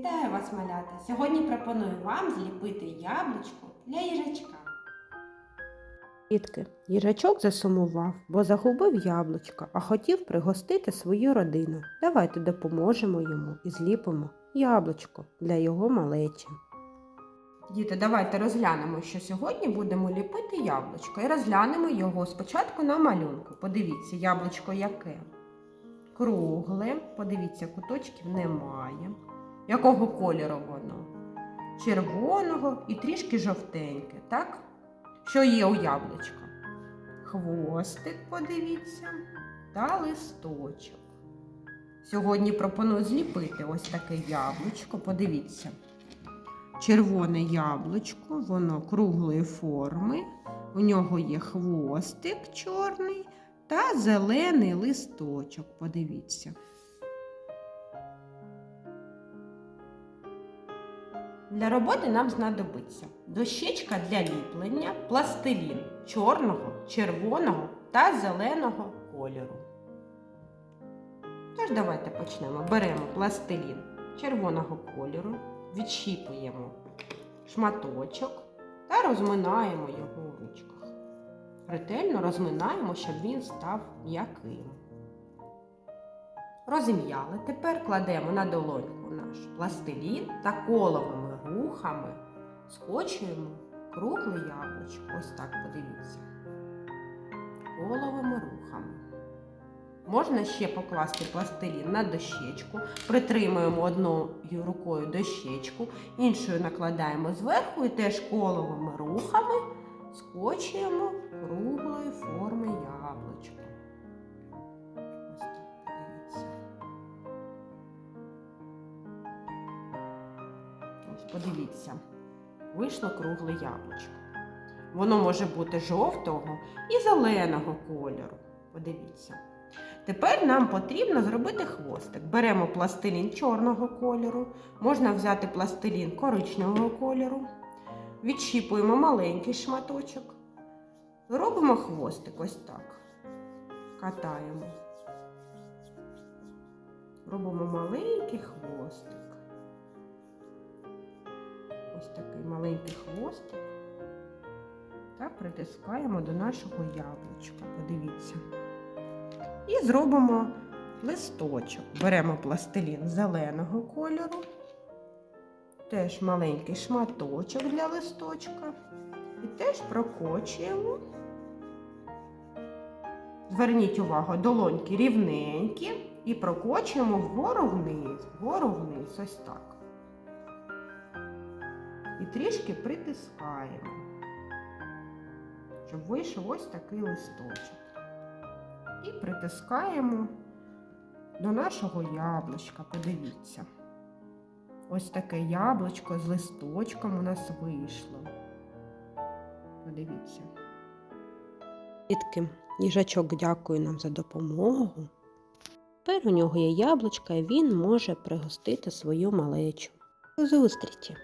Вітаю вас, малята! Сьогодні пропоную вам зліпити яблучко для їжачка. Дітки, їжачок засумував, бо загубив яблучко, а хотів пригостити свою родину. Давайте допоможемо йому і зліпимо яблучко для його малечі. Діти, давайте розглянемо, що сьогодні будемо ліпити яблучко і розглянемо його спочатку на малюнку. Подивіться, яблучко яке? Кругле, подивіться, куточків немає. Якого кольору воно? Червоного і трішки жовтеньке, так? Що є у яблучка? Хвостик, подивіться, та листочок. Сьогодні пропоную зліпити ось таке яблучко. Подивіться. Червоне яблучко, воно круглої форми. У нього є хвостик чорний та зелений листочок. Подивіться. Для роботи нам знадобиться дощечка для ліплення, пластилін чорного, червоного та зеленого кольору. Тож давайте почнемо. Беремо пластилін червоного кольору, відщіпуємо шматочок та розминаємо його у ручках. Ретельно розминаємо, щоб він став м'яким. Розім'яли. Тепер кладемо на долоньку наш пластилін та коловими рухами скочуємо кругле яблучко. Ось так подивіться. Коловими рухами. Можна ще покласти пластилін на дощечку, притримуємо одною рукою дощечку, іншою накладаємо зверху і теж коловими рухами скочуємо круглої форми яблучко. Подивіться, вийшло кругле яблучко. Воно може бути жовтого і зеленого кольору. Подивіться. Тепер нам потрібно зробити хвостик. Беремо пластилін чорного кольору, можна взяти пластилін коричневого кольору, відщіпуємо маленький шматочок, робимо хвостик ось так. Катаємо. Робимо маленький хвостик. Ось такий маленький хвостик. Та притискаємо до нашого яблучка. Подивіться. І зробимо листочок. Беремо пластилін зеленого кольору, теж маленький шматочок для листочка. І теж прокочуємо. Зверніть увагу, долоньки рівненькі і прокочуємо вгору вниз, вгору вниз, ось так. І трішки притискаємо, щоб вийшов ось такий листочок і притискаємо до нашого яблучка. Подивіться. Ось таке яблучко з листочком у нас вийшло. Подивіться. Дітки, їжачок дякує нам за допомогу. Тепер у нього є яблучка і він може пригостити свою малечу. До зустрічі!